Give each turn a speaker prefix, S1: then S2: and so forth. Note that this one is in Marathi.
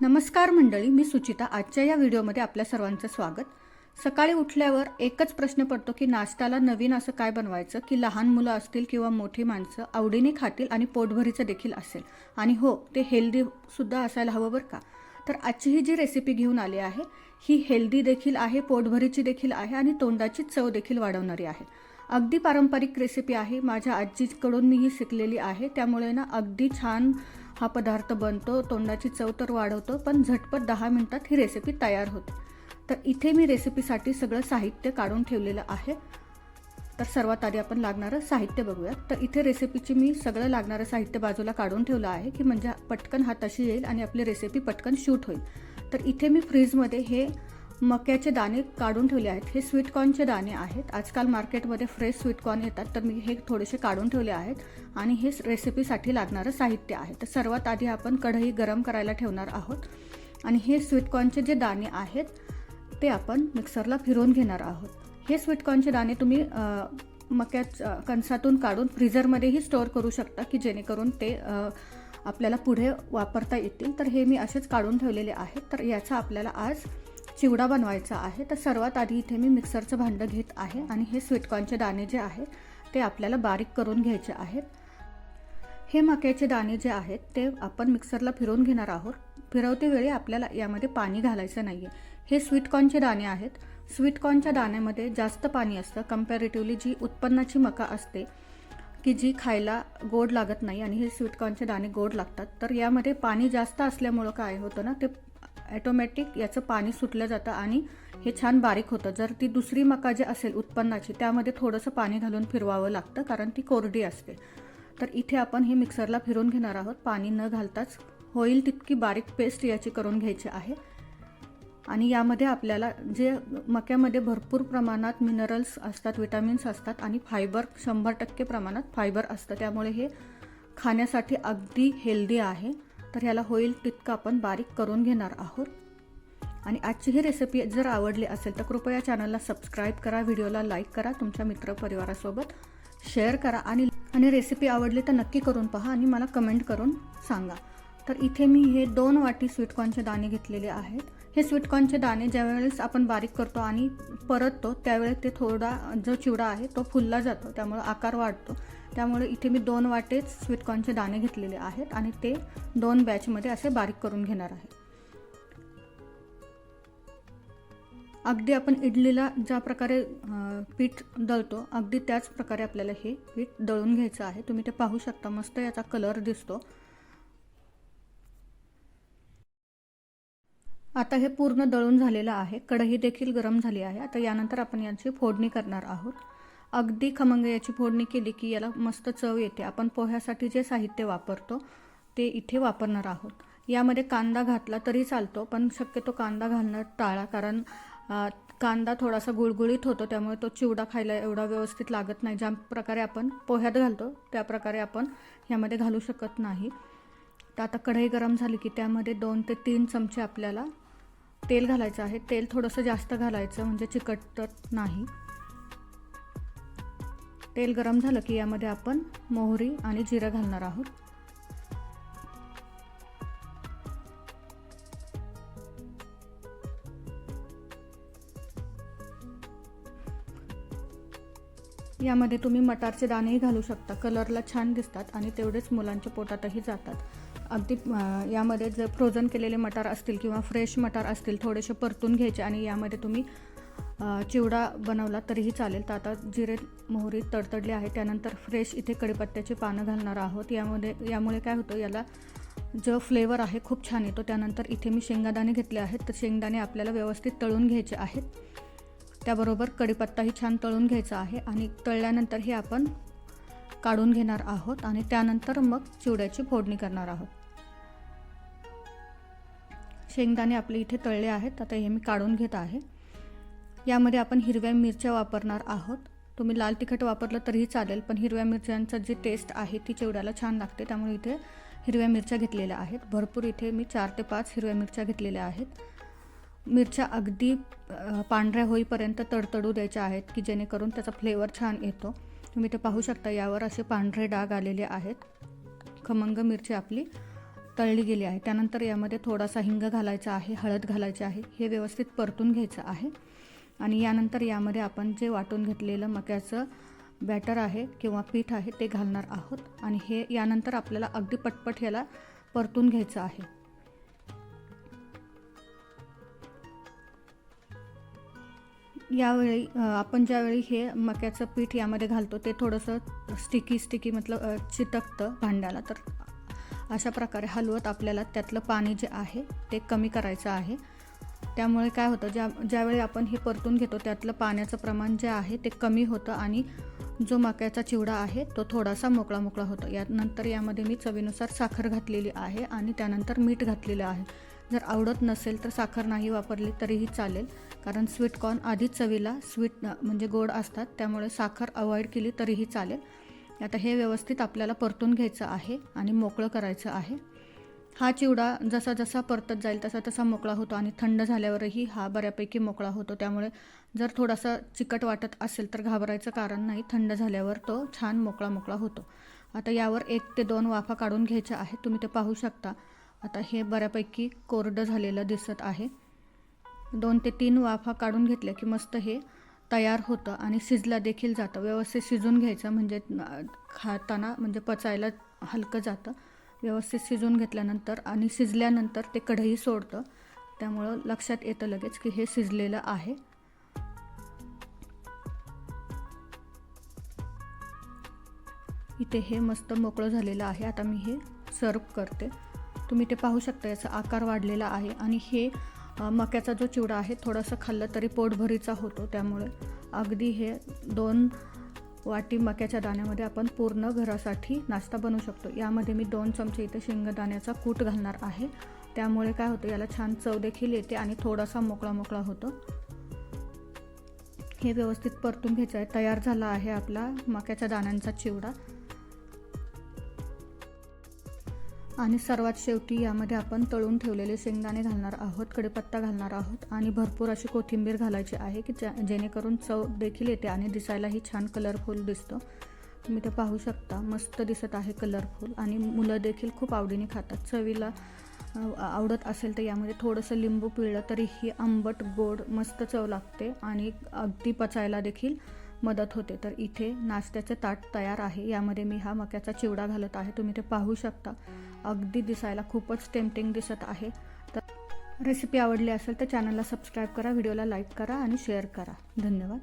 S1: नमस्कार मंडळी मी सुचिता. आजच्या या व्हिडिओमध्ये आपल्या सर्वांचं स्वागत. सकाळी उठल्यावर एकच प्रश्न पडतो की नाश्त्याला नवीन असं काय बनवायचं? की लहान मुलं असतील किंवा मोठी माणसं? आवडीने खातील आणि पोटभरीचं देखील असेल. आणि हो ते हेल्दीसुद्धा असायला हवं बरं का? तर आजची ही जी रेसिपी घेऊन आली आहे ही हेल्दी देखील आहे पोटभरीची देखील आहे आणि तोंडाची चव देखील वाढवणारी आहे. अगदी पारंपरिक रेसिपी आहे. माझ्या आजीकडून मी ही शिकलेली आहे. त्यामुळे ना अगदी छान हा पदार्थ बनतो तोंडाची चव तर वाढवतो पण झटपट दहा मिनटात ही रेसिपी तयार होते. तर इथे मी रेसिपीसाठी सगळं साहित्य काढून ठेवलेलं आहे. तर सर्वात आधी आपण लागणारं साहित्य बघूयात. तर इथे रेसिपीची मी सगळं लागणारं साहित्य बाजूला काढून ठेवलं आहे की म्हणजे पटकन हाताशी येईल आणि आपली रेसिपी पटकन शूट होईल. तर इथे मी फ्रीजमध्ये हे मक्याचे दाणे काढून ठेवले आहेत. हे स्वीटकॉर्नचे दाणे आहेत. आजकाल मार्केटमध्ये फ्रेश स्वीटकॉर्न येतात. तर मी हे थोडेसे काढून ठेवले आहेत. आणि हे रेसिपीसाठी लागणारं साहित्य आहे. तर सर्वात आधी आपण कढई गरम करायला ठेवणार आहोत. आणि हे स्वीटकॉर्नचे जे दाणे आहेत ते आपण मिक्सरला फिरवून घेणार आहोत. हे स्वीटकॉर्नचे दाणे तुम्ही अ, कणसातून काढून फ्रीझरमध्येही स्टोअर करू शकता की जेणेकरून ते आपल्याला पुढे वापरता येतील. तर हे मी असेच काढून ठेवलेले आहेत. तर याचा आपल्याला आज चिवडा बनवायचा आहे. तर सर्वात आधी इथे मी मिक्सरचं भांडं घेत आहे आणि हे स्वीटकॉर्नचे दाणे जे आहेत ते आपल्याला बारीक करून घ्यायचे आहेत. हे मक्याचे दाणे जे आहेत ते आपण मिक्सरला फिरवून घेणार आहोत. फिरवते वेळी आपल्याला यामध्ये पाणी घालायचं नाही आहे हे स्वीटकॉर्नचे दाणे आहेत. स्वीटकॉर्नच्या दाण्यामध्ये जास्त पाणी असतं. कम्पॅरेटिव्हली जी उत्पन्नाची मका असते की जी खायला गोड लागत नाही आणि हे स्वीटकॉर्नचे दाणे गोड लागतात तर यामध्ये पाणी जास्त असल्यामुळं काय होतं ना ते ॲटोमॅटिक याचं पाणी सुटलं जातं आणि हे छान बारीक होतं. जर ती दुसरी मका जी असेल उत्पन्नाची त्यामध्ये थोडंसं पाणी घालून फिरवावं लागतं कारण ती कोरडी असते. तर इथे आपण हे मिक्सरला फिरून घेणार आहोत. पाणी न घालताच होईल तितकी बारीक पेस्ट याची करून घ्यायची आहे. आणि यामध्ये आपल्याला जे मक्यामध्ये भरपूर प्रमाणात मिनरल्स असतात विटॅमिन्स असतात आणि फायबर शंभर टक्के प्रमाणात फायबर असतं. त्यामुळे हे खाण्यासाठी अगदी हेल्दी आहे. तर ह्याला होईल तितकं आपण बारीक करून घेणार आहोत. आणि आजची ही रेसिपी जर आवडली असेल तर कृपया चॅनलला सबस्क्राईब करा व्हिडिओला लाईक करा तुमच्या मित्रपरिवारासोबत शेअर करा आणि आणि रेसिपी आवडली तर नक्की करून पहा आणि मला कमेंट करून सांगा. तर इथे मी हे दोन वाटी स्वीटकॉर्नचे दाणे घेतलेले आहेत. हे स्वीटकॉर्नचे दाणे ज्यावेळेस आपण बारीक करतो आणि परततो त्यावेळेस ते थोडा जो चिवडा आहे तो फुलला जातो त्यामुळे आकार वाढतो. त्यामुळे इथे मी दोन वाटेच स्वीटकॉर्नचे दाणे घेतलेले आहेत आणि ते दोन बॅचमध्ये असे बारीक करून घेणार आहे. अगदी आपण इडलीला ज्या प्रकारे पीठ दळतो अगदी त्याच प्रकारे आपल्याला हे पीठ दळून घ्यायचं आहे. तुम्ही ते पाहू शकता मस्त याचा कलर दिसतो. आता हे पूर्ण दळून झालेलं आहे. कढई देखील गरम झाली आहे. आता यानंतर आपण यांची फोडणी करणार आहोत. अगदी खमंग याची फोडणी केली की याला मस्त चव येते. आपण पोह्यासाठी जे साहित्य वापरतो ते इथे वापरणार आहोत. यामध्ये कांदा घातला तरी चालतो पण शक्यतो कांदा घालणं टाळा कारण कांदा थोडासा गुळगुळीत होतो त्यामुळे तो चिवडा खायला एवढा व्यवस्थित लागत नाही. ज्या प्रकारे आपण पोह्यात घालतो त्या प्रकारे आपण ह्यामध्ये घालू शकत नाही. तर आता कढई गरम झाली की त्यामध्ये दोन ते तीन चमचे आपल्याला तेल घालायचं आहे. तेल थोडंसं जास्त घालायचं म्हणजे चिकटत नाही. तेल गरम झालं की यामध्ये आपण मोहरी आणि जिरं घालणार आहोत. यामध्ये तुम्ही मटारचे दाणेही घालू शकता. कलरला छान दिसतात आणि तेवढेच मुलांच्या पोटातही जातात. अगदी यामध्ये जर फ्रोझन केलेले मटार असतील किंवा फ्रेश मटार असतील थोडेसे परतून घ्यायचे आणि यामध्ये तुम्ही चिवडा बनवला तरीही चालेल. तर आता जिरे मोहरी तडतडली आहे त्यानंतर फ्रेश इथे कडीपत्त्याची पानं घालणार आहोत. यामध्ये यामुळे काय होतं याला जो फ्लेवर आहे खूप छान येतो. त्यानंतर इथे मी शेंगादाणे घेतले आहेत. तर शेंगदाणे आपल्याला व्यवस्थित तळून घ्यायचे आहेत. त्याबरोबर कढीपत्ताही छान तळून घ्यायचा आहे आणि तळल्यानंतर हे आपण काढून घेणार आहोत आणि त्यानंतर मग चिवड्याची फोडणी करणार आहोत. शेंगदाणे आपले इथे तळले आहेत. आता हे मी काढून घेत आहे. यामध्ये आपण हिरव्या मिरच्या वापरणार आहोत. तुम्ही लाल तिखट वापरलं तरीही चालेल पण हिरव्या मिरच्यांचं जी टेस्ट आहे ती चिवड्याला छान लागते त्यामुळे इथे हिरव्या मिरच्या घेतलेल्या आहेत. भरपूर इथे मी चार ते पाच हिरव्या मिरच्या घेतलेल्या आहेत. मिरच्या अगदी पांढऱ्या होईपर्यंत तडतडू द्यायच्या आहेत की जेणेकरून त्याचा फ्लेवर छान येतो. तुम्ही ते पाहू शकता यावर असे पांढरे डाग आलेले आहेत. खमंग मिरची आपली तळली गेली आहे. त्यानंतर यामध्ये थोडासा हिंग घालायचा आहे हळद घालायची आहे. हे व्यवस्थित परतून घ्यायचं आहे. आणि यानंतर यामध्ये आपण जे वाटून घेतलेलं मक्याचं बॅटर आहे किंवा पीठ आहे ते घालणार आहोत. आणि हे यानंतर आपल्याला अगदी पटपट याला परतून घ्यायचं आहे. यावेळी आपण ज्यावेळी हे मक्याचं पीठ यामध्ये घालतो ते थोडंसं स्टिकी स्टिकी मतलब चितकतं चिटकतं भांड्याला. तर अशा प्रकारे हलवत आपल्याला त्यातलं पाणी जे आहे ते कमी करायचं आहे. त्यामुळे काय होतं ज्या ज्यावेळी आपण हे परतून घेतो त्यातलं पाण्याचं प्रमाण जे आहे ते कमी होतं आणि जो मक्याचा चिवडा आहे तो थोडासा मोकळा मोकळा होतो. यानंतर यामध्ये मी चवीनुसार साखर घातलेली आहे आणि त्यानंतर मीठ घातलेलं आहे. जर आवडत नसेल तर साखर नाही वापरली तरीही चालेल कारण स्वीट कॉर्न आधीच चवीला स्वीट म्हणजे गोड असतात त्यामुळे साखर अवॉइड केली तरीही चालेल. आता हे व्यवस्थित आपल्याला परतून घ्यायचं आहे आणि मोकळं करायचं आहे. हा चिवडा जसा जसा परतत जाईल तसा तसा मोकळा होतो आणि थंड झाल्यावरही हा बऱ्यापैकी मोकळा होतो. त्यामुळे जर थोडासा चिकट वाटत असेल तर घाबरायचं कारण नाही. थंड झाल्यावर तो छान मोकळा मोकळा होतो. आता यावर एक ते दोन वाफा काढून घ्यायच्या आहेत. तुम्ही ते पाहू शकता. आता हे बऱ्यापैकी कोरडं झालेलं दिसत आहे. दोन ते तीन वाफा काढून घेतल्या की मस्त हे तयार होतं आणि शिजला देखील जातं. व्यवस्थित शिजून घ्यायचं म्हणजे खाताना म्हणजे पचायला हलकं जातं. व्यवस्थित शिजून घेतल्यानंतर आणि शिजल्यानंतर ते कढई सोडतं. त्यामुळं लक्षात येतं लगेच की हे शिजलेलं आहे. इथे हे मस्त मोकळं झालेलं आहे. आता मी हे सर्व करते. तुम्ही ते पाहू शकता याचा आकार वाढलेला आहे आणि हे मक्याचा जो चिवडा आहे थोडासा खाल्लं तरी पोटभरीचा होतो. त्यामुळे अगदी हे दोन वाटी मक्याच्या दाण्यामध्ये आपण पूर्ण घरासाठी नाश्ता बनवू शकतो. यामध्ये मी दोन चमचे इथे शेंगदाण्याचा कूट घालणार आहे. त्यामुळे काय होतं याला छान चव देखील येते आणि थोडासा मोकळा मोकळा होतो. हे व्यवस्थित परतून घ्यायचं आहे. तयार झाला आहे आपला मक्याच्या दाण्यांचा चिवडा. आणि सर्वात शेवटी यामध्ये आपण तळून ठेवलेले शेंगदाणे घालणार आहोत कडीपत्ता घालणार आहोत आणि भरपूर अशी कोथिंबीर घालायची आहे की ज्या जेणेकरून चव देखील येते आणि दिसायलाही छान कलरफुल दिसतं. तुम्ही ते पाहू शकता मस्त दिसत आहे कलरफुल आणि मुलं देखील खूप आवडीने खातात. चवीला आवडत असेल तर यामध्ये थोडंसं लिंबू पिळलं तरी ही आंबट गोड मस्त चव लागते आणि अगदी पचायला देखील मदत होते. तर इथे नाश्त्याचं ताट तयार आहे. यामध्ये मी हा मक्याचा चिवडा घालत आहे. तुम्ही ते पाहू शकता. अगदी दिसायला खूपच टेम्पटिंग दिसत आहे. तर रेसिपी आवडली असेल तर चॅनलला सबस्क्राईब करा व्हिडिओला लाईक करा आणि शेअर करा. धन्यवाद.